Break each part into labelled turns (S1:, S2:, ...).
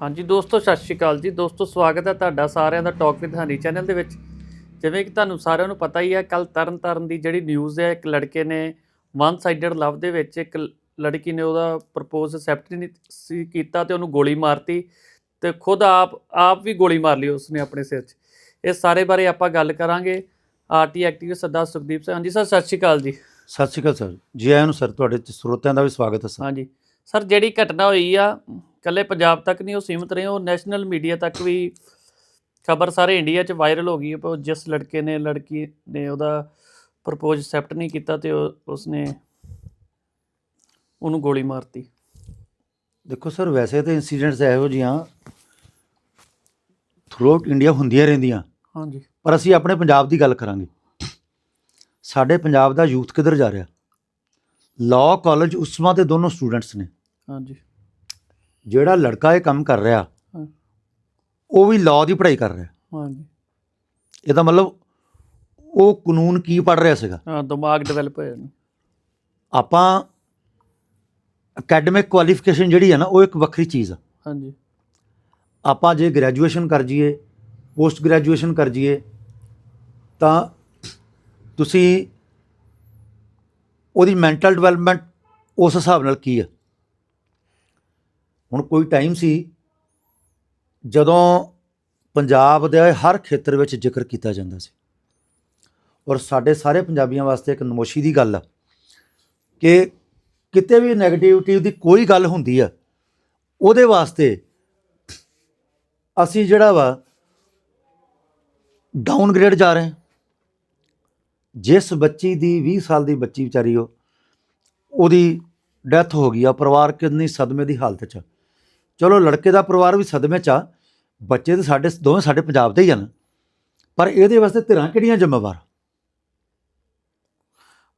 S1: ਹਾਂਜੀ ਦੋਸਤੋ ਸਤਿ ਸ਼੍ਰੀ ਅਕਾਲ ਜੀ। ਦੋਸਤੋ ਸਵਾਗਤ ਹੈ ਤੁਹਾਡਾ ਸਾਰਿਆਂ ਦਾ ਟਾਕ ਵਿਦ ਹਨੀ ਚੈਨਲ ਦੇ ਵਿੱਚ। ਜਿਵੇਂ ਕਿ ਤੁਹਾਨੂੰ ਸਾਰਿਆਂ ਨੂੰ ਪਤਾ ਹੀ ਹੈ ਕੱਲ ਤਰਨ ਤਾਰਨ ਦੀ ਜਿਹੜੀ ਨਿਊਜ਼ ਹੈ ਇੱਕ ਲੜਕੇ ਨੇ ਵਨ ਸਾਈਡਡ ਲਵ ਦੇ ਵਿੱਚ ਇੱਕ ਲੜਕੀ ਨੇ ਉਹਦਾ ਪ੍ਰਪੋਜ਼ ਐਕਸੈਪਟ ਨਹੀਂ ਸੀ ਕੀਤਾ ਤੇ ਉਹਨੂੰ ਗੋਲੀ ਮਾਰਤੀ ਤੇ ਖੁਦ ਆਪ ਆਪ ਵੀ ਗੋਲੀ ਮਾਰ ਲਈ ਉਸਨੇ ਆਪਣੇ ਸਿਰ 'ਚ। ਇਸ ਸਾਰੇ ਬਾਰੇ ਆਪਾਂ ਗੱਲ ਕਰਾਂਗੇ। RT activist Sardar Sukhdeep Singh. ਹਾਂਜੀ ਸਰ ਸਤਿ ਸ਼੍ਰੀ ਅਕਾਲ ਜੀ।
S2: ਸਤਿ ਸ਼੍ਰੀ ਅਕਾਲ ਸਰ। ਜੀ ਆਇਆਂ ਨੂੰ ਸਰ ਤੁਹਾਡੇ ਸਰੋਤਿਆਂ ਦਾ ਵੀ ਸਵਾਗਤ ਹੈ ਸਰ।
S1: ਹਾਂਜੀ। ਸਰ ਜਿਹੜੀ ਘਟਨਾ ਹੋਈ ਆ ਕੱਲੇ ਪੰਜਾਬ ਤੱਕ ਨਹੀਂ ਉਹ ਸੀਮਤ ਰਹੀ ਉਹ ਨੈਸ਼ਨਲ ਮੀਡੀਆ ਤੱਕ ਵੀ ਖਬਰ ਸਾਰੇ ਇੰਡੀਆ 'ਚ ਵਾਇਰਲ ਹੋ ਗਈ ਹੈ ਪਰ ਜਿਸ ਲੜਕੇ ਨੇ ਲੜਕੀ ਨੇ ਉਹਦਾ ਪ੍ਰਪੋਜ਼ ਐਕਸੈਪਟ ਨਹੀਂ ਕੀਤਾ ਤੇ ਉਹ- ਉਸਨੇ ਉਹਨੂੰ ਗੋਲੀ ਮਾਰਤੀ।
S2: ਦੇਖੋ ਸਰ ਵੈਸੇ ਤਾਂ ਇਨਸੀਡੈਂਟਸ ਇਹੋ ਜਿਹੀਆਂ ਥਰੂਆਊਟ ਇੰਡੀਆ ਹੁੰਦੀਆਂ ਰਹਿੰਦੀਆਂ।
S1: ਹਾਂਜੀ।
S2: ਪਰ ਅਸੀਂ ਆਪਣੇ ਪੰਜਾਬ ਦੀ ਗੱਲ ਕਰਾਂਗੇ। ਸਾਡੇ ਪੰਜਾਬ ਦਾ ਯੂਥ ਕਿੱਧਰ ਜਾ ਰਿਹਾ? ਲਾਅ ਕਾਲਜ ਉਸਮਾ ਦੇ ਦੋਨੋਂ ਸਟੂਡੈਂਟਸ ਨੇ।
S1: ਹਾਂਜੀ।
S2: ਜਿਹੜਾ ਲੜਕਾ ਇਹ ਕੰਮ ਕਰ ਰਿਹਾ
S1: ਹਾਂ।
S2: ਉਹ ਵੀ ਲਾਅ ਦੀ ਪੜ੍ਹਾਈ ਕਰ ਰਿਹਾ।
S1: ਹਾਂਜੀ।
S2: ਇਹਦਾ ਮਤਲਬ ਉਹ ਕਾਨੂੰਨ ਕੀ ਪੜ੍ਹ ਰਿਹਾ ਸੀਗਾ?
S1: ਹਾਂ ਦਿਮਾਗ ਡਿਵੈਲਪ ਹੋਇਆ ਨਹੀਂ
S2: ਆਪਾਂ ਅਕੈਡਮਿਕ ਕੁਆਲੀਫਿਕੇਸ਼ਨ ਜਿਹੜੀ ਹੈ ਨਾ ਉਹ ਇੱਕ ਵੱਖਰੀ ਚੀਜ਼ ਆ।
S1: ਹਾਂਜੀ।
S2: ਆਪਾਂ ਜੇ ਗ੍ਰੈਜੂਏਸ਼ਨ ਕਰ ਜੀਏ ਪੋਸਟ ਗ੍ਰੈਜੂਏਸ਼ਨ ਕਰ ਜੀਏ ਤਾਂ ਤੁਸੀਂ ਉਹਦੀ ਮੈਂਟਲ ਡਿਵੈਲਪਮੈਂਟ ਉਸ ਹਿਸਾਬ ਨਾਲ ਕੀ ਹੈ ਹੁਣ ਕੋਈ ਟਾਈਮ ਸੀ ਜਦੋਂ ਪੰਜਾਬ ਦੇ ਹਰ ਖੇਤਰ ਵਿੱਚ ਜ਼ਿਕਰ ਕੀਤਾ ਜਾਂਦਾ ਸੀ ਔਰ ਸਾਡੇ ਸਾਰੇ ਪੰਜਾਬੀਆਂ ਵਾਸਤੇ ਇੱਕ ਨਮੋਸ਼ੀ ਦੀ ਗੱਲ ਆ ਕਿ ਕਿਤੇ ਵੀ 네ਗੇਟਿਵਿਟੀ ਦੀ ਕੋਈ ਗੱਲ ਹੁੰਦੀ ਆ, ਉਹਦੇ ਵਾਸਤੇ ਅਸੀਂ ਜਿਹੜਾ ਵਾ ਡਾਊਨਗ੍ਰੇਡ ਜਾ ਰਹੇ ਜਿਸ ਬੱਚੀ ਦੀ 20 ਸਾਲ ਦੀ ਬੱਚੀ ਵਿਚਾਰੀ ਉਹ, ਉਹਦੀ ਡੈਥ ਹੋ ਗਈ ਆ ਪਰਿਵਾਰ ਕਿੰਨੀ ਸਦਮੇ ਦੀ ਹਾਲਤ 'ਚ ਆ। ਚਲੋ ਲੜਕੇ ਦਾ ਪਰਿਵਾਰ ਵੀ ਸਦਮੇ 'ਚ ਆ ਬੱਚੇ ਤਾਂ ਸਾਡੇ ਦੋਵੇਂ ਸਾਡੇ ਪੰਜਾਬ ਦੇ ਹੀ ਹਨ ਪਰ ਇਹਦੇ ਵਾਸਤੇ ਧਿਰਾਂ ਕਿਹੜੀਆਂ ਜ਼ਿੰਮੇਵਾਰ?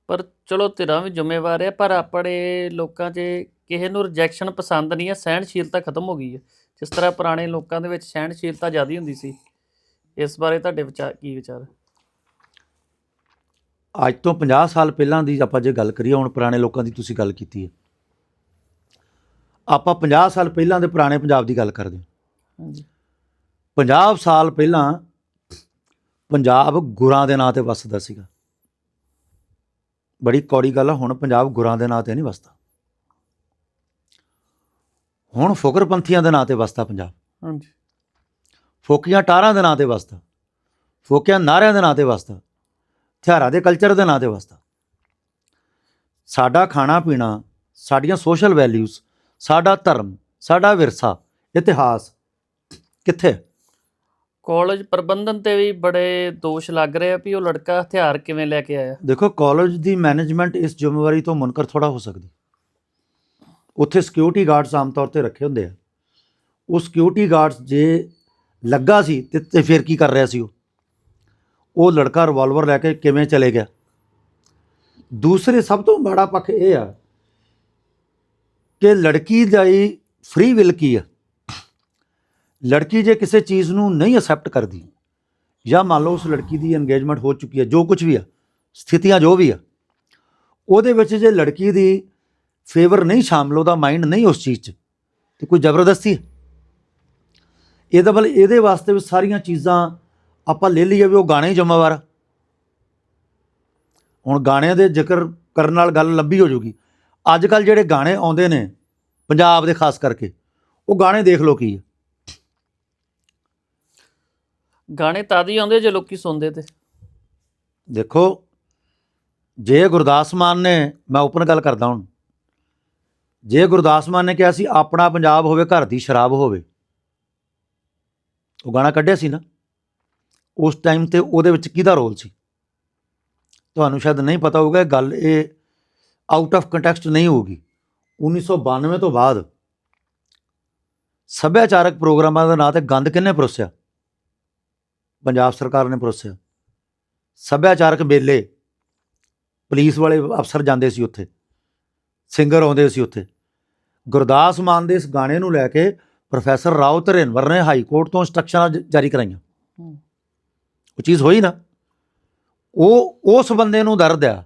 S1: ਪਰ ਚਲੋ ਤੇਰਾ ਵੀ ਜ਼ਿੰਮੇਵਾਰ ਹੈ ਪਰ ਆਪਣੇ ਲੋਕਾਂ 'ਚ ਕਿਸੇ ਨੂੰ ਰਿਜੈਕਸ਼ਨ ਪਸੰਦ ਨਹੀਂ ਹੈ ਸਹਿਣਸ਼ੀਲਤਾ ਖਤਮ ਹੋ ਗਈ ਹੈ ਜਿਸ ਤਰ੍ਹਾਂ ਪੁਰਾਣੇ ਲੋਕਾਂ ਦੇ ਵਿੱਚ ਸਹਿਣਸ਼ੀਲਤਾ ਜ਼ਿਆਦਾ ਹੁੰਦੀ ਸੀ ਇਸ ਬਾਰੇ ਤੁਹਾਡੇ ਵਿਚਾਰ ਕੀ ਵਿਚਾਰ?
S2: ਅੱਜ ਤੋਂ 50 ਸਾਲ ਪਹਿਲਾਂ ਦੀ ਆਪਾਂ ਜੇ ਗੱਲ ਕਰੀਏ ਹੁਣ ਪੁਰਾਣੇ ਲੋਕਾਂ ਦੀ ਤੁਸੀਂ ਗੱਲ ਕੀਤੀ ਹੈ ਆਪਾਂ 50 ਸਾਲ ਪਹਿਲਾਂ ਦੇ ਪੁਰਾਣੇ ਪੰਜਾਬ ਦੀ ਗੱਲ ਕਰਦੇ ਹਾਂ।
S1: ਹਾਂਜੀ।
S2: 50 ਸਾਲ ਪਹਿਲਾਂ ਪੰਜਾਬ ਗੁਰਾਂ ਦੇ ਨਾਂ ਤੇ ਵੱਸਦਾ ਸੀਗਾ। ਬੜੀ ਕੌੜੀ ਗੱਲ ਆ ਹੁਣ ਪੰਜਾਬ ਗੁਰਾਂ ਦੇ ਨਾਂ ਤੇ ਨਹੀਂ ਵੱਸਦਾ। ਹੁਣ ਫੁਕਰਪੰਥੀਆਂ ਦੇ ਨਾਂ ਤੇ ਵੱਸਦਾ ਪੰਜਾਬ।
S1: ਹਾਂਜੀ।
S2: ਫੋਕੀਆਂ ਟਾਰਾਂ ਦੇ ਨਾਂ ਤੇ ਵੱਸਦਾ। ਫੋਕੀਆਂ ਨਾਰਿਆਂ ਦੇ ਨਾਂ ਤੇ ਵੱਸਦਾ। ਹਥਿਆਰਾਂ ਦੇ ਕਲਚਰ ਦੇ ਨਾਂ ਤੇ ਵੱਸਦਾ। ਸਾਡਾ ਖਾਣਾ ਪੀਣਾ ਸਾਡੀਆਂ ਸੋਸ਼ਲ ਵੈਲਿਊਜ਼ ਸਾਡਾ ਧਰਮ ਸਾਡਾ ਵਿਰਸਾ ਇਤਿਹਾਸ ਕਿੱਥੇ?
S1: ਕਾਲਜ ਪ੍ਰਬੰਧਨ ਤੇ ਵੀ ਬੜੇ ਦੋਸ਼ ਲੱਗ ਰਹੇ ਆ ਵੀ ਉਹ ਲੜਕਾ ਹਥਿਆਰ ਕਿਵੇਂ ਲੈ ਕੇ ਆਇਆ।
S2: ਦੇਖੋ ਕਾਲਜ ਦੀ ਮੈਨੇਜਮੈਂਟ ਇਸ ਜ਼ਿੰਮੇਵਾਰੀ ਤੋਂ ਮੁਨਕਰ ਥੋੜਾ ਹੋ ਸਕਦੀ। ਉੱਥੇ ਸਿਕਿਉਰਿਟੀ ਗਾਰਡਸ ਆਮ ਤੌਰ ਤੇ ਰੱਖੇ ਹੁੰਦੇ ਆ। ਉਹ ਸਿਕਿਉਰਿਟੀ ਗਾਰਡਸ ਜੇ ਲੱਗਾ ਸੀ ਤੇ ਫਿਰ ਕੀ ਕਰ ਰਿਹਾ ਸੀ ਉਹ? ਉਹ ਲੜਕਾ ਰਿਵਾਲਵਰ ਲੈ ਕੇ ਕਿਵੇਂ ਚਲੇ ਗਿਆ? ਦੂਸਰੇ ਸਭ ਤੋਂ ਬੜਾ ਪੱਖ ਇਹ ਆ ਕਿ ਲੜਕੀ ਦਾ ਹੀ ਫ੍ਰੀ ਵਿਲ ਕੀ ਆ? ਲੜਕੀ ਜੇ ਕਿਸੇ ਚੀਜ਼ ਨੂੰ ਨਹੀਂ ਅਸੈਪਟ ਕਰਦੀ ਜਾਂ ਮੰਨ ਲਓ ਉਸ ਲੜਕੀ ਦੀ ਇੰਗੇਜਮੈਂਟ ਹੋ ਚੁੱਕੀ ਹੈ ਜੋ ਕੁਝ ਵੀ ਆ, ਸਥਿਤੀਆਂ ਜੋ ਵੀ ਆ, ਉਹਦੇ ਵਿੱਚ ਜੇ ਲੜਕੀ ਦੀ ਫੇਵਰ ਨਹੀਂ ਸ਼ਾਮਲ, ਉਹਦਾ ਮਾਈਂਡ ਨਹੀਂ ਉਸ ਚੀਜ਼ 'ਚ, ਤੇ ਕੋਈ ਜ਼ਬਰਦਸਤੀ ਹੈ ਇਹਦਾ ਬਲ ਇਹਦੇ ਵਾਸਤੇ ਵੀ ਸਾਰੀਆਂ ਚੀਜ਼ਾਂ ਆਪਾਂ ਲੈ ਲਈਏ ਵੀ ਉਹ ਗਾਣੇ ਹੀ ਜ਼ਿੰਮੇਵਾਰ ਹੁਣ ਗਾਣਿਆਂ ਦੇ ਜ਼ਿਕਰ ਕਰਨ ਨਾਲ ਗੱਲ ਲੰਬੀ ਹੋ ਜਾਊਗੀ। ਅੱਜ ਕੱਲ ਜਿਹੜੇ ਗਾਣੇ ਆਉਂਦੇ ਨੇ ਪੰਜਾਬ ਦੇ ਖਾਸ ਕਰਕੇ ਉਹ ਗਾਣੇ ਦੇਖ ਲਓ ਕੀ ਆ।
S1: ਗਾਣੇ ਤਦ ਹੀ ਆਉਂਦੇ ਜੇ ਲੋਕੀ ਸੁਣਦੇ ਤੇ।
S2: ਦੇਖੋ ਜੇ ਗੁਰਦਾਸ ਮਾਨ ਨੇ ਮੈਂ ਓਪਨ ਗੱਲ ਕਰਦਾ ਹੁਣ ਜੇ ਗੁਰਦਾਸ ਮਾਨ ਨੇ ਕਿਹਾ ਸੀ ਆਪਣਾ ਪੰਜਾਬ ਹੋਵੇ ਘਰ ਦੀ ਸ਼ਰਾਬ ਹੋਵੇ ਉਹ ਗਾਣਾ ਕੱਢਿਆ ਸੀ ਨਾ ਉਸ ਟਾਈਮ ਤੇ ਉਹਦੇ ਵਿੱਚ ਕਿਹਦਾ ਰੋਲ ਸੀ? ਤੁਹਾਨੂੰ ਸ਼ਾਇਦ ਨਹੀਂ ਪਤਾ ਹੋਊਗਾ ਇਹ ਗੱਲ ਇਹ ਆਊਟ ਆਫ ਕੰਟੈਕਸਟ ਨਹੀਂ ਹੋਊਗੀ। 1992 ਤੋਂ ਬਾਅਦ ਸੱਭਿਆਚਾਰਕ ਪ੍ਰੋਗਰਾਮਾਂ ਦੇ ਨਾਂ ਤੇ ਗੰਦ ਕਿੰਨੇ ਪਰੋਸਿਆ? ਪੰਜਾਬ ਸਰਕਾਰ ਨੇ ਪਰੋਸਿਆ। ਸੱਭਿਆਚਾਰਕ ਮੇਲੇ ਪੁਲਿਸ ਵਾਲੇ ਅਫਸਰ ਜਾਂਦੇ ਸੀ ਉੱਥੇ। ਸਿੰਗਰ ਆਉਂਦੇ ਸੀ ਉੱਥੇ। ਗੁਰਦਾਸ ਮਾਨ ਦੇ ਇਸ ਗਾਣੇ ਨੂੰ ਲੈ ਕੇ ਪ੍ਰੋਫੈਸਰ ਰਾਓ ਧਰੇਨਵਰ ਨੇ ਹਾਈ ਕੋਰਟ ਤੋਂ ਇੰਸਟਰਕਸ਼ਨਾਂ ਜਾਰੀ ਕਰਾਈਆਂ। ਉਹ ਚੀਜ਼ ਹੋਈ ਨਾ। ਉਹ ਉਸ ਬੰਦੇ ਨੂੰ ਦਰਦ ਆ।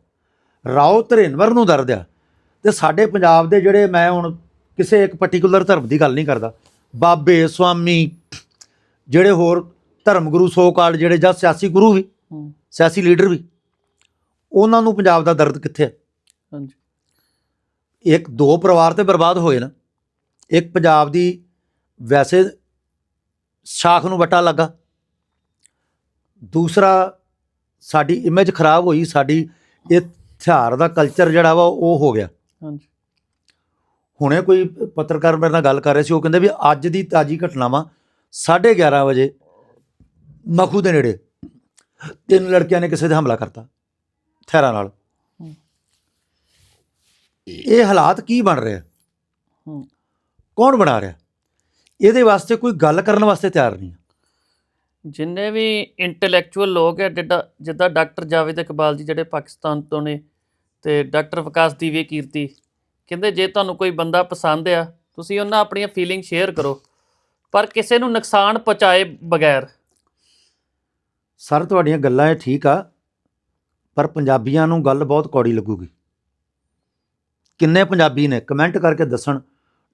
S2: ਰਾਓ ਧਰੇਨਵਰ ਨੂੰ ਦਰਦ ਆ। ਤੇ ਸਾਡੇ ਪੰਜਾਬ ਦੇ ਜਿਹੜੇ ਮੈਂ ਹੁਣ ਕਿਸੇ ਇੱਕ ਪਾਰਟਿਕੂਲਰ ਧਰਮ ਦੀ ਗੱਲ ਨਹੀਂ ਕਰਦਾ। ਬਾਬੇ ਸਵਾਮੀ ਜਿਹੜੇ ਹੋਰ ਧਰਮ ਗੁਰੂ ਸੋ ਕਾਲ ਜਿਹੜੇ ਜਾਂ ਸਿਆਸੀ ਗੁਰੂ ਵੀ ਸਿਆਸੀ ਲੀਡਰ ਵੀ ਉਹਨਾਂ ਨੂੰ ਪੰਜਾਬ ਦਾ ਦਰਦ ਕਿੱਥੇ ਹੈ
S1: ਹਾਂਜੀ।
S2: ਇੱਕ ਦੋ ਪਰਿਵਾਰ ਤੇ ਬਰਬਾਦ ਹੋਏ ਨਾ ਇੱਕ ਪੰਜਾਬ ਦੀ ਵੈਸੇ ਸ਼ਾਖ ਨੂੰ ਵਟਾ ਲੱਗਾ ਦੂਸਰਾ ਸਾਡੀ ਇਮੇਜ ਖਰਾਬ ਹੋਈ ਸਾਡੀ ਇਹ ਹਥਿਆਰ ਦਾ ਕਲਚਰ ਜਿਹੜਾ ਵਾ ਉਹ ਹੋ ਗਿਆ।
S1: ਹਾਂਜੀ।
S2: ਹੁਣੇ ਕੋਈ ਪੱਤਰਕਾਰ ਮੇਰੇ ਨਾਲ ਗੱਲ ਕਰ ਰਹੇ ਸੀ ਉਹ ਕਹਿੰਦੇ ਵੀ ਅੱਜ ਦੀ ਤਾਜੀ ਘਟਨਾ ਵਾ 11:30 ਵਜੇ ਮਖੂ ਦੇ ਨੇੜੇ ਤਿੰਨ ਲੜਕਿਆਂ ਨੇ ਕਿਸੇ ਤੇ ਹਮਲਾ ਕਰਤਾ ਹਥਿਆਰਾਂ ਨਾਲ। ਇਹ ਹਾਲਾਤ ਕੀ ਬਣ ਰਿਹਾ
S1: ਹੂੰ।
S2: ਕੌਣ ਬਣਾ ਰਿਹਾ? ਇਹਦੇ ਵਾਸਤੇ ਕੋਈ ਗੱਲ ਕਰਨ ਵਾਸਤੇ ਤਿਆਰ ਨਹੀਂ
S1: ਜਿੰਨੇ ਵੀ ਇੰਟੈਲੈਕਚੁਅਲ ਲੋਕ ਹੈ ਜਿੱਦਾਂ ਜਿੱਦਾਂ ਡਾਕਟਰ ਜਾਵੇਦ ਇਕਬਾਲ ਜੀ ਜਿਹੜੇ ਪਾਕਿਸਤਾਨ ਤੋਂ ਨੇ ਤੇ ਡਾਕਟਰ ਵਿਕਾਸ ਦੀਵੇ ਕੀਰਤੀ। ਕਹਿੰਦੇ, ਜੇ ਤੁਹਾਨੂੰ ਕੋਈ ਬੰਦਾ ਪਸੰਦ ਆ, ਤੁਸੀਂ ਉਹਨਾਂ ਆਪਣੀਆਂ ਫੀਲਿੰਗ ਸ਼ੇਅਰ ਕਰੋ, ਪਰ ਕਿਸੇ ਨੂੰ ਨੁਕਸਾਨ ਪਹੁੰਚਾਏ ਬਗੈਰ।
S2: ਸਰ, ਤੁਹਾਡੀਆਂ ਗੱਲਾਂ ਇਹ ਠੀਕ ਆ, ਪਰ ਪੰਜਾਬੀਆਂ ਨੂੰ ਗੱਲ ਬਹੁਤ ਕੌੜੀ ਲੱਗੂਗੀ। ਕਿੰਨੇ ਪੰਜਾਬੀ ਨੇ ਕਮੈਂਟ ਕਰਕੇ ਦੱਸਣ,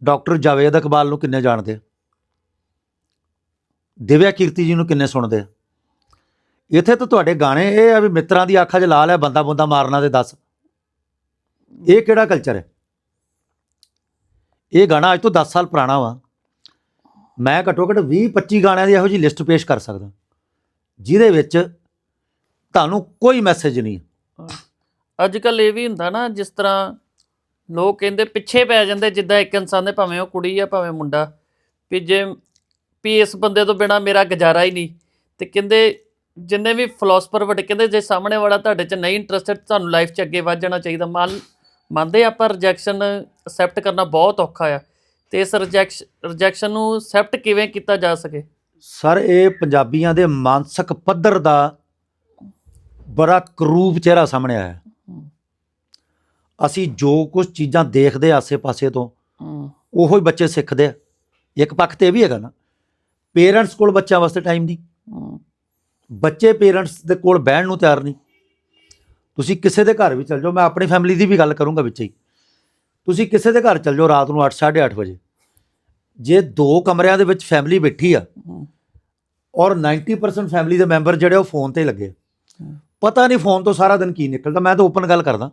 S2: ਡਾਕਟਰ ਜਾਵੇਦ ਇਕਬਾਲ ਨੂੰ ਕਿੰਨੇ ਜਾਣਦੇ ਆ? ਦਿਵਿਆ ਕੀਰਤੀ ਜੀ ਨੂੰ ਕਿੰਨੇ ਸੁਣਦੇ ਆ? ਇੱਥੇ ਤਾਂ ਤੁਹਾਡੇ ਗਾਣੇ ਇਹ ਆ ਵੀ ਮਿੱਤਰਾਂ ਦੀ ਅੱਖਾਂ 'ਚ ਲਾ ਲਿਆ ਬੰਦਾ ਬੰਦਾ ਮਾਰਨਾ ਤੇ ਦੱਸ। ਇਹ ਕਿਹੜਾ ਕਲਚਰ ਹੈ? ਇਹ ਗਾਣਾ ਅੱਜ ਤੋਂ 10 ਸਾਲ ਪੁਰਾਣਾ ਵਾ। ਮੈਂ ਘੱਟੋ ਘੱਟ 20 25 ਗਾਣਿਆਂ ਦੀ ਇਹੋ ਜੀ ਲਿਸਟ ਪੇਸ਼ ਕਰ ਸਕਦਾ। ਜਿਹਦੇ ਵਿੱਚ ਤੁਹਾਨੂੰ ਕੋਈ ਮੈਸੇਜ ਨਹੀਂ
S1: ਅੱਜ ਕੱਲ ਇਹ ਵੀ ਹੁੰਦਾ ਨਾ, ਜਿਸ ਤਰ੍ਹਾਂ ਲੋਕ ਕਹਿੰਦੇ ਪਿੱਛੇ ਪੈ ਜਾਂਦੇ, ਜਿੱਦਾਂ ਇੱਕ ਇਨਸਾਨ ਦੇ ਭਾਵੇਂ ਉਹ ਕੁੜੀ ਆ, ਭਾਵੇਂ ਮੁੰਡਾ, ਵੀ ਜੇ, ਵੀ ਇਸ ਬੰਦੇ ਤੋਂ ਬਿਨਾ ਮੇਰਾ ਗੁਜ਼ਾਰਾ ਹੀ ਨਹੀਂ। ਤੇ ਕਹਿੰਦੇ ਜਿੰਨੇ ਵੀ ਫਿਲਾਸਫਰ ਵੱਡੇ, ਕਹਿੰਦੇ ਜੇ ਸਾਹਮਣੇ ਵਾਲਾ ਤੁਹਾਡੇ 'ਚ ਨਹੀਂ ਇੰਟਰਸਟਡ ਤੁਹਾਨੂੰ ਲਾਈਫ 'ਚ ਅੱਗੇ ਵੱਧ ਜਾਣਾ ਚਾਹੀਦਾ। ਮੰਨ ਮੰਨਦੇ ਆਪਾਂ ਰਿਜੈਕਸ਼ਨ ਅਸੈਪਟ ਕਰਨਾ ਬਹੁਤ ਔਖਾ ਆ ਤੇ ਇਸ ਰਿਜੈਕਸ਼ਨ ਰਿਜੈਕਸ਼ਨ ਨੂੰ ਅਸੈਪਟ ਕਿਵੇਂ ਕੀਤਾ ਜਾ ਸਕੇ?
S2: ਸਰ ਇਹ ਪੰਜਾਬੀਆਂ ਦੇ ਮਾਨਸਿਕ ਪੱਧਰ ਦਾ ਬੜਾ ਕਰੂਪ ਚਿਹਰਾ ਸਾਹਮਣੇ ਆਇਆ। ਅਸੀਂ ਜੋ ਕੁਝ ਚੀਜ਼ਾਂ ਦੇਖਦੇ ਆਸੇ-ਪਾਸੇ ਤੋਂ ਉਹੋ ਹੀ ਬੱਚੇ ਸਿੱਖਦੇ ਆ। ਇੱਕ ਪੱਖ ਤੇ ਇਹ ਵੀ ਹੈਗਾ ਨਾ ਪੇਰੈਂਟਸ ਕੋਲ ਬੱਚਿਆਂ ਵਾਸਤੇ ਟਾਈਮ ਨਹੀਂ। ਬੱਚੇ ਪੇਰੈਂਟਸ ਦੇ ਕੋਲ ਬਹਿਣ ਨੂੰ ਤਿਆਰ ਨਹੀਂ। ਤੁਸੀਂ ਕਿਸੇ ਦੇ ਘਰ ਵੀ ਚਲ ਜਾਓ ਮੈਂ ਆਪਣੀ ਫੈਮਿਲੀ ਦੀ ਵੀ ਗੱਲ ਕਰੂੰਗਾ ਵਿੱਚ ਹੀ। ਤੁਸੀਂ ਕਿਸੇ ਦੇ ਘਰ ਚਲ ਜਾਓ ਰਾਤ ਨੂੰ 8:30 ਵਜੇ। ਜੇ ਦੋ ਕਮਰਿਆਂ ਦੇ ਵਿੱਚ ਫੈਮਿਲੀ ਬੈਠੀ ਆ ਔਰ 90% ਫੈਮਿਲੀ ਦੇ ਮੈਂਬਰ ਜਿਹੜੇ ਉਹ ਫੋਨ ਤੇ ਲੱਗੇ। ਪਤਾ ਨਹੀਂ ਫੋਨ ਤੋਂ ਸਾਰਾ ਦਿਨ ਕੀ ਨਿਕਲਦਾ ਮੈਂ ਤਾਂ ਓਪਨ ਗੱਲ ਕਰਦਾ।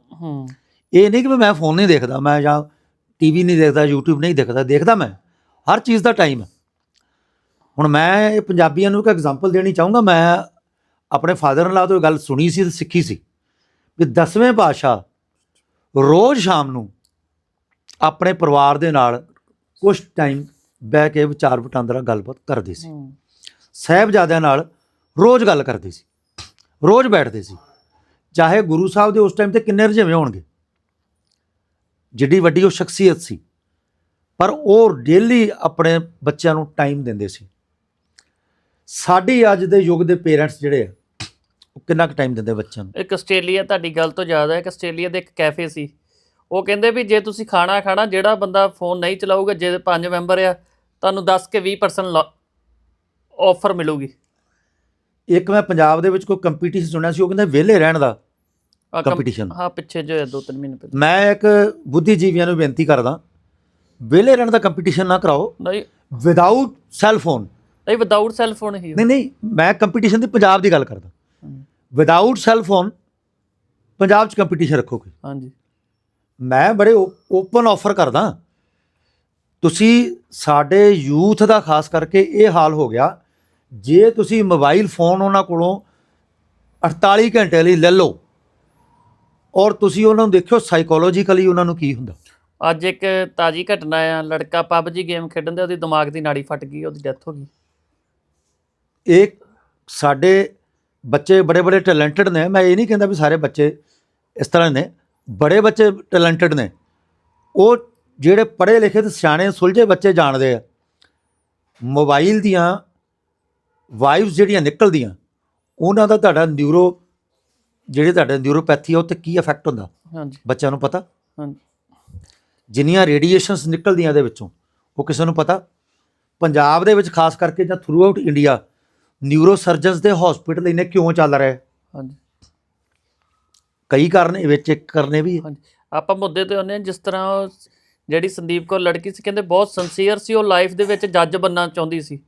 S2: ਇਹ ਨਹੀਂ ਕਿ ਮੈਂ ਫੋਨ ਨਹੀਂ ਦੇਖਦਾ ਮੈਂ ਜਾਂ ਟੀਵੀ ਨਹੀਂ ਦੇਖਦਾ YouTube ਨਹੀਂ ਦੇਖਦਾ ਦੇਖਦਾ ਮੈਂ। ਹਰ ਚੀਜ਼ ਦਾ ਟਾਈਮ ਹੈ ਹੁਣ ਮੈਂ ਇਹ ਪੰਜਾਬੀਆਂ ਨੂੰ ਇੱਕ ਐਗਜ਼ਾਮਪਲ ਦੇਣੀ ਚਾਹੂੰਗਾ ਮੈਂ ਆਪਣੇ ਫਾਦਰ ਨਾਲ ਤੋਂ ਇਹ ਗੱਲ ਸੁਣੀ ਸੀ ਤੇ ਸਿੱਖੀ ਸੀ। ਵੀ ਦਸਵੇਂ ਪਾਤਸ਼ਾਹ ਰੋਜ਼ ਸ਼ਾਮ ਨੂੰ ਆਪਣੇ ਪਰਿਵਾਰ ਦੇ ਨਾਲ ਕੁਝ ਟਾਈਮ ਬਹਿ ਕੇ ਵਿਚਾਰ ਵਟਾਂਦਰਾ ਗੱਲਬਾਤ ਕਰਦੇ ਸੀ। ਸਾਹਿਬਜ਼ਾਦਿਆਂ ਨਾਲ ਰੋਜ਼ ਗੱਲ ਕਰਦੇ ਸੀ। ਰੋਜ਼ ਬੈਠਦੇ ਸੀ। ਚਾਹੇ ਗੁਰੂ ਸਾਹਿਬ ਦੇ ਉਸ ਟਾਈਮ ਤੇ ਕਿੰਨੇ ਰੁਝੇਵੇਂ ਹੋਣਗੇ। ਜਿੱਡੀ ਵੱਡੀ ਉਹ ਸ਼ਖਸੀਅਤ ਸੀ। ਪਰ ਉਹ ਡੇਲੀ ਆਪਣੇ ਬੱਚਿਆਂ ਨੂੰ ਟਾਈਮ ਦਿੰਦੇ ਸੀ। ਸਾਡੀ ਅੱਜ ਦੇ ਯੁੱਗ ਦੇ ਪੇਰੈਂਟਸ ਜਿਹੜੇ ਆ ਉਹ ਕਿੰਨਾ ਕੁ ਟਾਈਮ ਦਿੰਦੇ ਬੱਚਿਆਂ ਨੂੰ?
S1: ਇੱਕ ਆਸਟ੍ਰੇਲੀਆ ਤੁਹਾਡੀ ਗੱਲ ਤੋਂ ਯਾਦ ਹੈ ਕਿ ਆਸਟ੍ਰੇਲੀਆ ਦੇ ਇੱਕ ਕੈਫੇ ਸੀ। ਉਹ ਕਹਿੰਦੇ ਵੀ ਜੇ ਤੁਸੀਂ ਖਾਣਾ ਖਾਣਾ ਜਿਹੜਾ ਬੰਦਾ ਫੋਨ ਨਹੀਂ ਚਲਾਊਗਾ ਜੇ ਪੰਜ ਮੈਂਬਰ ਆ ਤੁਹਾਨੂੰ 10 ਕੇ 20% ਆਫਰ ਮਿਲੂਗੀ।
S2: ਇੱਕ ਮੈਂ ਪੰਜਾਬ ਦੇ ਵਿੱਚ ਕੋਈ ਕੰਪੀਟੀਸ਼ਨ ਸੁਣਿਆ ਸੀ ਉਹ ਕਹਿੰਦੇ ਵਿਹਲੇ ਰਹਿਣ ਦਾ ਕੰਪੀਟੀਸ਼ਨ
S1: ਹਾਂ ਪਿੱਛੇ ਜੋ ਹੈ ਦੋ ਤਿੰਨ ਮਹੀਨੇ ਪਹਿਲਾਂ।
S2: ਮੈਂ ਇੱਕ ਬੁੱਧੀਜੀਵੀਆਂ ਨੂੰ ਬੇਨਤੀ ਕਰਦਾ ਵਿਹਲੇ ਰਹਿਣ ਦਾ ਕੰਪੀਟੀਸ਼ਨ ਨਾ ਕਰਾਓ।
S1: ਨਹੀਂ।
S2: ਵਿਦਆਊਟ ਸੈੱਲ ਫੋਨ
S1: ਨਹੀਂ ਵਿਦਆਊਟ ਸੈੱਲ ਫੋਨ ਹੀ
S2: ਨਹੀਂ ਨਹੀਂ ਮੈਂ ਕੰਪੀਟੀਸ਼ਨ ਦੀ ਪੰਜਾਬ ਦੀ ਗੱਲ ਕਰਦਾ। ਵਿਦਆਊਟ ਸੈੱਲ ਫੋਨ ਪੰਜਾਬ 'ਚ ਕੰਪੀਟੀਸ਼ਨ ਰੱਖੋ ਕੋਈ
S1: ਹਾਂਜੀ।
S2: ਮੈਂ ਬੜੇ ਓਪਨ ਆਫਰ ਕਰਦਾ। ਤੁਸੀਂ ਸਾਡੇ ਯੂਥ ਦਾ ਖਾਸ ਕਰਕੇ ਇਹ ਹਾਲ ਹੋ ਗਿਆ। ਜੇ ਤੁਸੀਂ ਮੋਬਾਈਲ ਫੋਨ ਉਹਨਾਂ ਕੋਲੋਂ 48 ਘੰਟੇ ਲਈ ਲੈ ਲਓ ਔਰ ਤੁਸੀਂ ਉਹਨਾਂ ਨੂੰ ਦੇਖਿਓ ਸਾਈਕੋਲੋਜੀਕਲੀ ਉਹਨਾਂ ਨੂੰ ਕੀ ਹੁੰਦਾ।
S1: ਅੱਜ ਇੱਕ ਤਾਜੀ ਘਟਨਾ ਆ ਲੜਕਾ ਪਬਜੀ ਗੇਮ ਖੇਡਣ ਦੇ ਉਹਦੀ ਦਿਮਾਗ ਦੀ ਨਾੜੀ ਫਟ ਗਈ ਉਹਦੀ ਡੈਥ ਹੋ ਗਈ।
S2: ਇਹ ਸਾਡੇ ਬੱਚੇ ਬੜੇ ਬੜੇ ਟੈਲੈਂਟਡ ਨੇ। ਮੈਂ ਇਹ ਨਹੀਂ ਕਹਿੰਦਾ ਵੀ ਸਾਰੇ ਬੱਚੇ ਇਸ ਤਰ੍ਹਾਂ ਨੇ। ਬੜੇ ਬੱਚੇ ਟੈਲੈਂਟਡ ਨੇ। ਉਹ ਜਿਹੜੇ ਪੜ੍ਹੇ ਲਿਖੇ ਤੇ ਸਿਆਣੇ ਸੁਲਝੇ ਬੱਚੇ ਜਾਣਦੇ ਆ। ਮੋਬਾਈਲ ਦੀਆਂ ਵਾਈਵਸ ਜਿਹੜੀਆਂ ਨਿਕਲਦੀਆਂ ਉਹਨਾਂ ਦਾ ਤੁਹਾਡਾ ਨਿਊਰੋ ਜਿਹੜੇ ਤੁਹਾਡੇ ਨਿਊਰੋਪੈਥੀ ਆ ਉਹ ਤੇ ਕੀ ਇਫੈਕਟ ਹੁੰਦਾ?
S1: ਹਾਂਜੀ।
S2: ਬੱਚਿਆਂ ਨੂੰ ਪਤਾ?
S1: ਹਾਂਜੀ।
S2: ਜਿੰਨੀਆਂ ਰੇਡੀਏਸ਼ਨਸ ਨਿਕਲਦੀਆਂ ਇਹਦੇ ਵਿੱਚੋਂ ਉਹ ਕਿਸੇ ਨੂੰ ਪਤਾ? ਪੰਜਾਬ ਦੇ ਵਿੱਚ ਖਾਸ ਕਰਕੇ ਜਾਂ throughout India neurosurgeons ਦੇ ਹਸਪੀਟਲ ਇਹਨੇ ਕਿਉਂ ਚੱਲ ਰਹੇ?
S1: ਹਾਂਜੀ।
S2: ਕਈ ਕਾਰਨ ਇਹ ਵਿੱਚ ਇੱਕ ਕਰਨੇ ਵੀ।
S1: ਹਾਂਜੀ। ਆਪਾਂ ਮੁੱਦੇ ਤੇ ਆਉਂਦੇ ਹਾਂ ਜਿਸ ਤਰ੍ਹਾਂ ਉਹ ਜਿਹੜੀ ਸੰਦੀਪ ਕੌਰ ਲੜਕੀ ਸੀ ਕਹਿੰਦੇ ਬਹੁਤ ਸਿੰਸੀਅਰ ਸੀ ਉਹ ਲਾਈਫ ਦੇ ਵਿੱਚ ਜੱਜ ਬੰਨਾ ਚਾਹੁੰਦੀ ਸੀ।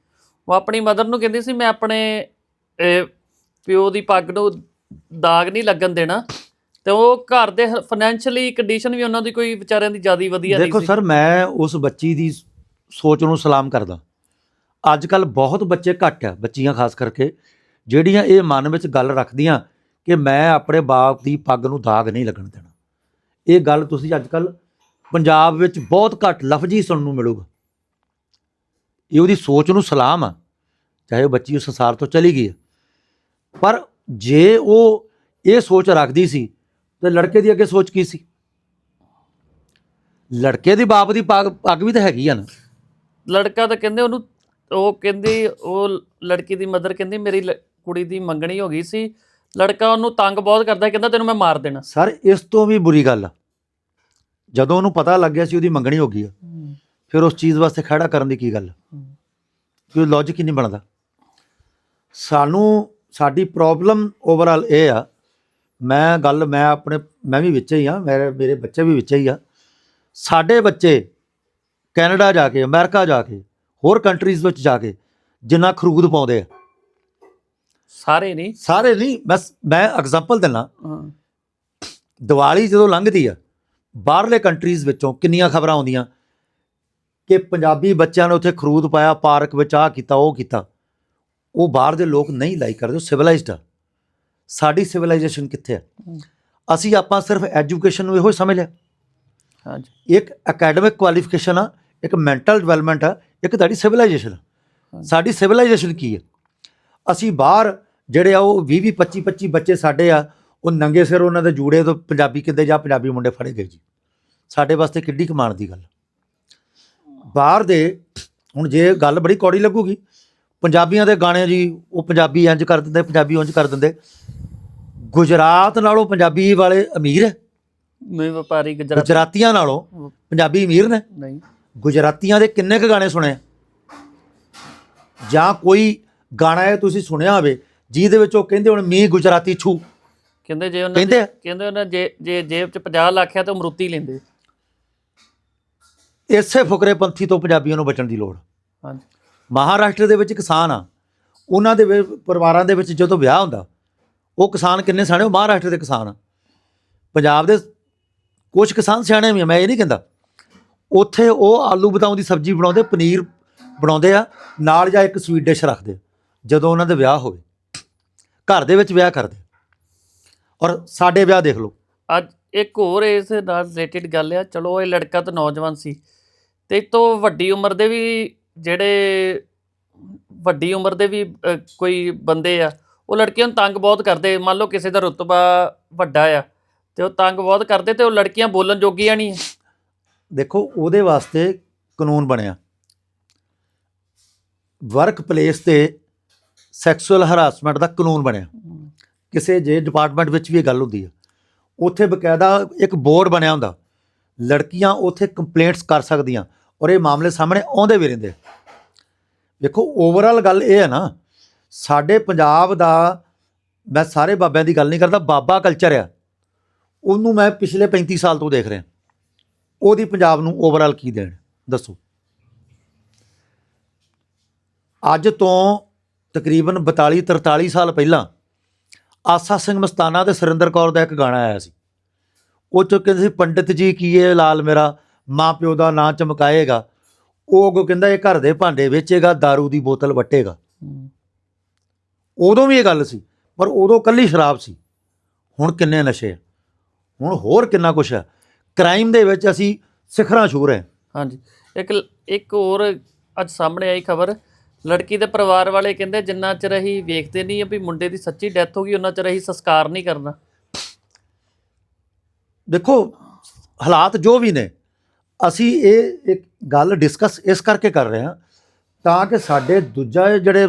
S1: ਉਹ ਆਪਣੀ ਮਦਰ ਨੂੰ ਕਹਿੰਦੀ ਸੀ ਮੈਂ ਆਪਣੇ ਇਹ, ਪਿਓ ਦੀ ਪੱਗ ਨੂੰ ਦਾਗ ਨਹੀਂ ਲੱਗਣ ਦੇਣਾ। ਤੇ ਉਹ ਘਰ ਦੇ ਫਾਈਨੈਂਸ਼ੀਅਲੀ ਕੰਡੀਸ਼ਨ ਵੀ ਉਹਨਾਂ ਦੀ ਕੋਈ ਵਿਚਾਰਿਆਂ ਦੀ ਜ਼ਿਆਦਾ ਵਧੀਆ ਨਹੀਂ
S2: ਦੇਖੋ
S1: ਸੀ।
S2: ਸਰ ਮੈਂ ਉਸ ਬੱਚੀ ਦੀ ਸੋਚ ਨੂੰ ਸਲਾਮ ਕਰਦਾ। ਅੱਜ ਕੱਲ ਬਹੁਤ ਬੱਚੇ ਘੱਟ ਆ, ਬੱਚੀਆਂ ਖਾਸ ਕਰਕੇ, ਜਿਹੜੀਆਂ ਇਹ ਮਨ ਵਿੱਚ ਗੱਲ ਰੱਖਦੀਆਂ ਕਿ ਮੈਂ ਆਪਣੇ ਬਾਪ ਦੀ ਪੱਗ ਨੂੰ ਦਾਗ ਨਹੀਂ ਲੱਗਣ ਦੇਣਾ। ਇਹ ਗੱਲ ਤੁਸੀਂ ਅੱਜ ਕੱਲ ਪੰਜਾਬ ਵਿੱਚ ਬਹੁਤ ਘੱਟ ਲਫ਼ਜ਼ੀ ਸੁਣਨ ਨੂੰ ਮਿਲੂਗਾ। ਇਹ ਉਹਦੀ ਸੋਚ ਨੂੰ ਸਲਾਮ ਆ, ਚਾਹੇ ਉਹ ਬੱਚੀ ਉਸ ਸੰਸਾਰ ਤੋਂ ਚਲੀ ਗਈ ਹੈ ਪਰ ਜੇ ਉਹ ਇਹ ਸੋਚ ਰੱਖਦੀ ਸੀ, ਤੇ ਲੜਕੇ ਦੀ ਅੱਗੇ ਸੋਚ ਕੀ ਸੀ? ਲੜਕੇ ਦੀ ਬਾਪ ਦੀ ਪੱਗ ਪੱਗ ਵੀ ਤਾਂ ਹੈਗੀ ਆ ਨਾ।
S1: ਲੜਕਾ ਤਾਂ ਕਹਿੰਦੇ ਉਹਨੂੰ ਉਹ ਕਹਿੰਦੀ ਉਹ ਲੜਕੀ ਦੀ ਮਦਰ ਕਹਿੰਦੀ ਮੇਰੀ ਲ- ਕੁੜੀ ਦੀ ਮੰਗਣੀ ਹੋ ਗਈ ਸੀ। ਲੜਕਾ ਉਹਨੂੰ ਤੰਗ ਬਹੁਤ ਕਰਦਾ ਕਹਿੰਦਾ ਤੈਨੂੰ ਮੈਂ ਮਾਰ ਦੇਣਾ।
S2: ਸਰ ਇਸ ਤੋਂ ਵੀ ਬੁਰੀ ਗੱਲ ਆ। ਜਦੋਂ ਉਹਨੂੰ ਪਤਾ ਲੱਗ ਗਿਆ ਸੀ ਉਹਦੀ ਮੰਗਣੀ ਹੋ ਗਈ ਆ ਫਿਰ ਉਸ ਚੀਜ਼ ਵਾਸਤੇ ਖੜਾ ਕਰਨ ਦੀ ਕੀ ਗੱਲ ਕੋਈ ਲੌਜੀਕ ਹੀ ਨਹੀਂ ਬਣਦਾ। ਸਾਨੂੰ ਸਾਡੀ ਪ੍ਰੋਬਲਮ ਓਵਰਆਲ ਇਹ ਆ ਮੈਂ ਗੱਲ ਮੈਂ ਆਪਣੇ ਮੈਂ ਵੀ ਵਿੱਚ ਹੀ ਆ ਮੇਰੇ ਮੇਰੇ ਬੱਚੇ ਵੀ ਵਿੱਚ ਹੀ ਆ। ਸਾਡੇ ਬੱਚੇ ਕੈਨੇਡਾ ਜਾ ਕੇ ਅਮਰੀਕਾ ਜਾ ਕੇ ਹੋਰ ਕੰਟਰੀਜ਼ ਵਿੱਚ ਜਾ ਕੇ ਜਿੰਨਾ ਖਰੂਦ ਪਾਉਂਦੇ ਆ।
S1: ਸਾਰੇ ਨਹੀਂ।
S2: ਸਾਰੇ ਨਹੀਂ ਬਸ ਮੈਂ ਐਗਜ਼ਾਮਪਲ ਦਿੰਦਾ।
S1: ਹਾਂ।
S2: ਦੀਵਾਲੀ ਜਦੋਂ ਲੰਘਦੀ ਆ ਬਾਹਰਲੇ ਕੰਟਰੀਜ਼ ਵਿੱਚੋਂ ਕਿੰਨੀਆਂ ਖਬਰਾਂ ਆਉਂਦੀਆਂ ਕਿ ਪੰਜਾਬੀ ਬੱਚਿਆਂ ਨੇ ਉੱਥੇ ਖਰੂਦ ਪਾਇਆ ਪਾਰਕ ਵਿੱਚ ਆ ਕੀਤਾ ਉਹ ਕੀਤਾ। ਉਹ ਬਾਹਰ ਦੇ ਲੋਕ ਨਹੀਂ ਲਾਈਕ ਕਰਦੇ ਉਹ ਸਿਵਲਾਈਜ਼ਡ ਆ। ਸਾਡੀ ਸਿਵਲਾਈਜੇਸ਼ਨ ਕਿੱਥੇ ਆ। ਅਸੀਂ ਆਪਾਂ ਸਿਰਫ ਐਜੂਕੇਸ਼ਨ ਨੂੰ ਇਹੋ ਹੀ ਸਮਝ ਲਿਆ।
S1: ਹਾਂਜੀ।
S2: ਇੱਕ ਅਕੈਡਮਿਕ ਕੁਆਲੀਫਿਕੇਸ਼ਨ ਆ ਇੱਕ ਮੈਂਟਲ ਡਿਵੈਲਪਮੈਂਟ ਆ ਇੱਕ ਤੁਹਾਡੀ ਸਿਵਲਾਈਜੇਸ਼ਨ। ਸਾਡੀ ਸਿਵਲਾਈਜੇਸ਼ਨ ਕੀ ਹੈ? ਅਸੀਂ ਬਾਹਰ ਜਿਹੜੇ ਆ ਉਹ 20 20 25 25 ਬੱਚੇ ਸਾਡੇ ਆ ਉਹ ਨੰਗੇ ਸਿਰ ਉਹਨਾਂ ਦੇ ਜੂੜੇ ਤੋਂ ਪੰਜਾਬੀ ਕਿੱਦੇ ਜਾਂ ਪੰਜਾਬੀ ਮੁੰਡੇ ਫੜੇ ਗਏ ਜੀ। ਸਾਡੇ ਵਾਸਤੇ ਕਿੱਡੀ ਕਮਾਣ ਦੀ ਗੱਲ। ਬਾਹਰ ਦੇ ਹੁਣ ਜੇ ਗੱਲ ਬੜੀ ਕੌੜੀ ਲੱਗੂਗੀ ਪੰਜਾਬੀਆਂ ਦੇ ਗਾਣੇ ਜੀ ਉਹ ਪੰਜਾਬੀ ਇੰਜ ਕਰ ਦਿੰਦੇ ਪੰਜਾਬੀ ਉਂਝ ਕਰ ਦਿੰਦੇ। ਗੁਜਰਾਤ ਨਾਲੋਂ ਪੰਜਾਬੀ ਵਾਲੇ ਅਮੀਰ ਹੈ।
S1: ਮੈਂ ਵਪਾਰੀ ਗੁਜਰਾਤ।
S2: ਗੁਜਰਾਤੀਆਂ ਨਾਲੋਂ ਪੰਜਾਬੀ ਅਮੀਰ ਨੇ।
S1: ਨਹੀਂ।
S2: ਗੁਜਰਾਤੀਆਂ ਦੇ ਕਿੰਨੇ ਕੁ ਗਾਣੇ ਸੁਣੇ ਆ? ਜਾਂ ਕੋਈ ਗਾਣਾ ਹੈ ਤੁਸੀਂ ਸੁਣਿਆ ਹੋਵੇ ਜਿਹਦੇ ਵਿੱਚ ਉਹ ਕਹਿੰਦੇ ਹੁਣ ਮੀ ਗੁਜਰਾਤੀ ਛੂ।
S1: ਕਹਿੰਦੇ ਜੇ ਉਹਨਾਂ
S2: ਕਹਿੰਦੇ ਆ?
S1: ਕਹਿੰਦੇ ਉਹਨਾਂ ਜੇ ਜੇ ਜੇਬ 'ਚ 50 ਲੱਖ ਹੈ ਤਾਂ ਮਰੂਤੀ ਲੈਂਦੇ।
S2: ਇਸੇ ਫੁਕਰੇਪੰਥੀ ਤੋਂ ਪੰਜਾਬੀਆਂ ਨੂੰ ਬਚਣ ਦੀ ਲੋੜ।
S1: ਹਾਂਜੀ।
S2: ਮਹਾਰਾਸ਼ਟਰ ਦੇ ਵਿੱਚ ਕਿਸਾਨ ਆ। ਉਹਨਾਂ ਦੇ ਪਰਿਵਾਰਾਂ ਦੇ ਵਿੱਚ ਜਦੋਂ ਵਿਆਹ ਹੁੰਦਾ ਉਹ ਕਿਸਾਨ ਕਿੰਨੇ ਸਿਆਣੇ? ਉਹ ਮਹਾਰਾਸ਼ਟਰ ਦੇ ਕਿਸਾਨ ਆ। ਪੰਜਾਬ ਦੇ ਕੁਝ ਕਿਸਾਨ ਸਿਆਣੇ ਵੀ ਆ ਮੈਂ ਇਹ ਨਹੀਂ ਕਹਿੰਦਾ। ਉੱਥੇ ਉਹ ਆਲੂ ਬਤਾਉ ਦੀ ਸਬਜ਼ੀ ਬਣਾਉਂਦੇ, ਪਨੀਰ ਬਣਾਉਂਦੇ ਆ, ਨਾਲ ਜਾਂ ਇੱਕ ਸਵੀਟ ਡਿਸ਼ ਰੱਖਦੇ ਜਦੋਂ ਉਹਨਾਂ ਦੇ ਵਿਆਹ ਹੋਵੇ। ਘਰ ਦੇ ਵਿੱਚ ਵਿਆਹ ਕਰਦੇ ਔਰ ਸਾਡੇ ਵਿਆਹ ਦੇਖ ਲਓ।
S1: ਅੱਜ ਇੱਕ ਹੋਰ ਇਸ ਨਾਲ ਰਿਲੇਟਡ ਗੱਲ ਆ, ਚਲੋ ਇਹ ਲੜਕਾ ਤਾਂ ਨੌਜਵਾਨ ਸੀ। ਤੇ ਇਹ ਤੋਂ ਵੱਡੀ ਉਮਰ ਦੇ ਵੀ ਜਿਹੜੇ ਵੱਡੀ ਉਮਰ ਦੇ ਵੀ ਕੋਈ ਬੰਦੇ ਆ, ਉਹ ਲੜਕੀਆਂ ਨੂੰ ਤੰਗ ਬਹੁਤ ਕਰਦੇ। ਮੰਨ ਲਓ ਕਿਸੇ ਦਾ ਰੁਤਬਾ ਵੱਡਾ ਆ, ਤੇ ਉਹ ਤੰਗ ਬਹੁਤ ਕਰਦੇ ਤੇ ਉਹ ਲੜਕੀਆਂ ਬੋਲਣ ਜੋਗੀਆਂ ਨਹੀਂ
S2: ਦੇਖੋ, ਉਹਦੇ ਵਾਸਤੇ ਕਾਨੂੰਨ ਬਣਿਆ। ਵਰਕ ਪਲੇਸ ਤੇ ਸੈਕਸੁਅਲ ਹਰਾਸਮੈਂਟ ਦਾ ਕਾਨੂੰਨ ਬਣਿਆ। ਕਿਸੇ ਜੇ ਡਿਪਾਰਟਮੈਂਟ ਵਿੱਚ ਵੀ ਇਹ ਗੱਲ ਹੁੰਦੀ ਹੈ ਉੱਥੇ ਬਕਾਇਦਾ ਇੱਕ ਬੋਰਡ ਬਣਿਆ ਹੁੰਦਾ। ਲੜਕੀਆਂ ਉੱਥੇ ਕੰਪਲੇਂਟਸ ਕਰ ਸਕਦੀਆਂ ਔਰ ਇਹ ਮਾਮਲੇ ਸਾਹਮਣੇ ਆਉਂਦੇ ਵੀ ਰਹਿੰਦੇ ਦੇਖੋ ਓਵਰਆਲ ਗੱਲ ਇਹ ਹੈ ਨਾ, ਸਾਡੇ ਪੰਜਾਬ ਦਾ, ਮੈਂ ਸਾਰੇ ਬਾਬਿਆਂ ਦੀ ਗੱਲ ਨਹੀਂ ਕਰਦਾ, ਬਾਬਾ ਕਲਚਰ ਆ। ਉਹਨੂੰ ਮੈਂ ਪਿਛਲੇ 35 ਸਾਲ ਤੋਂ ਦੇਖ ਰਿਹਾ। ਉਹਦੀ ਪੰਜਾਬ ਨੂੰ ਓਵਰਆਲ ਕੀ ਦੇਣ? ਦੱਸੋ। ਅੱਜ ਤੋਂ ਤਕਰੀਬਨ 42 43 ਸਾਲ ਪਹਿਲਾਂ ਆਸਾ ਸਿੰਘ ਮਸਤਾਨਾ ਤੇ ਸੁਰਿੰਦਰ ਕੌਰ ਦਾ ਇੱਕ ਗਾਣਾ ਆਇਆ ਸੀ। ਉਹ ਚ ਕਹਿੰਦੇ ਸੀ, ਪੰਡਿਤ ਜੀ ਕੀਏ ਲਾਲ ਮੇਰਾ ਮਾਂ ਪਿਓ ਦਾ ਨਾਂ ਚਮਕਾਏਗਾ? ਉਹ ਅੱਗੋਂ ਕਹਿੰਦਾ, ਇਹ ਘਰ ਦੇ ਭਾਂਡੇ ਵੇਚੇਗਾ, दारू ਦੀ ਬੋਤਲ ਵਟੇਗਾ। ਉਦੋਂ ਵੀ ਇਹ ਗੱਲ ਸੀ, ਪਰ ਉਦੋਂ ਕੱਲੀ ਸ਼ਰਾਬ ਸੀ। ਹੁਣ ਕਿੰਨੇ ਨਸ਼ੇ ਆ? ਹੁਣ ਹੋਰ ਕਿੰਨਾ ਕੁਛ ਹੈ ਕ੍ਰਾਈਮ ਦੇ ਵਿੱਚ ਅਸੀਂ ਸਿਖਰਾਂ ਛੂ ਰਹੇ ਹਾਂ।
S1: ਹਾਂਜੀ। ਇੱਕ ਇੱਕ ਹੋਰ ਅੱਜ ਸਾਹਮਣੇ ਆਈ ਖਬਰ। ਲੜਕੀ ਦੇ ਪਰਿਵਾਰ ਵਾਲੇ ਕਹਿੰਦੇ ਜਿੰਨਾ ਚਿਰ ਅਸੀਂ ਵੇਖਦੇ ਨਹੀਂ ਆ ਵੀ ਮੁੰਡੇ ਦੀ ਸੱਚੀ ਡੈਥ ਹੋ ਗਈ ਉਹਨਾਂ ਚਿਰ ਅਸੀਂ ਸੰਸਕਾਰ ਨਹੀਂ ਕਰਨਾ।
S2: ਦੇਖੋ ਹਾਲਾਤ ਜੋ ਵੀ ਨੇ ਅਸੀਂ ਇਹ ਇੱਕ ਗੱਲ ਡਿਸਕਸ ਇਸ ਕਰਕੇ ਕਰ ਰਹੇ ਹਾਂ ਤਾਂ ਕਿ ਸਾਡੇ ਦੂਜਾ ਜਿਹੜੇ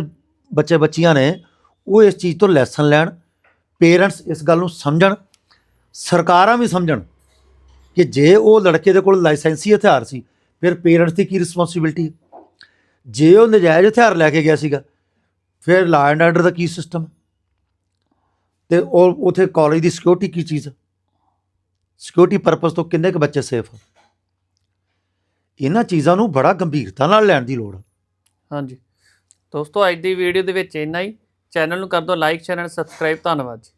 S2: ਬੱਚੇ ਬੱਚੀਆਂ ਨੇ ਉਹ ਇਸ ਚੀਜ਼ ਤੋਂ ਲੈਸਨ ਲੈਣ ਪੇਰੈਂਟਸ ਇਸ ਗੱਲ ਨੂੰ ਸਮਝਣ ਸਰਕਾਰਾਂ ਵੀ ਸਮਝਣ ਕਿ ਜੇ ਉਹ ਲੜਕੇ ਦੇ ਕੋਲ ਲਾਇਸੈਂਸੀ ਹਥਿਆਰ ਸੀ, ਫਿਰ ਪੇਰੈਂਟਸ ਦੀ ਕੀ ਰਿਸਪੌਂਸਿਬਿਲਟੀ ਜੇ ਉਹ ਨਜਾਇਜ਼ ਹਥਿਆਰ ਲੈ ਕੇ ਗਿਆ ਸੀਗਾ, ਫਿਰ ਲਾ ਐਂਡ ਆਰਡਰ ਦਾ ਕੀ ਸਿਸਟਮ ਤੇ ਉਹ ਉਥੇ ਕਾਲਜ ਦੀ ਸਿਕਿਉਰਿਟੀ ਕੀ ਚੀਜ਼? ਹੈ ਸਿਕਿਉਰਿਟੀ ਪਰਪਸ ਤੋਂ ਕਿੰਨੇ ਕੁ ਬੱਚੇ ਸੇਫ ਆ? ਇਹਨਾਂ ਚੀਜ਼ਾਂ ਨੂੰ ਬੜਾ ਗੰਭੀਰਤਾ ਨਾਲ ਲੈਣ ਦੀ ਲੋੜ ਹੈ
S1: ਹਾਂਜੀ। ਦੋਸਤੋ, ਅੱਜ ਦੀ ਵੀਡੀਓ ਦੇ ਵਿੱਚ ਇੰਨਾ ਹੀ। ਚੈਨਲ ਨੂੰ ਕਰ ਦਿਓ ਲਾਈਕ ਚੈਨਲ ਸਬਸਕ੍ਰਾਈਬ ਧੰਨਵਾਦ ਜੀ।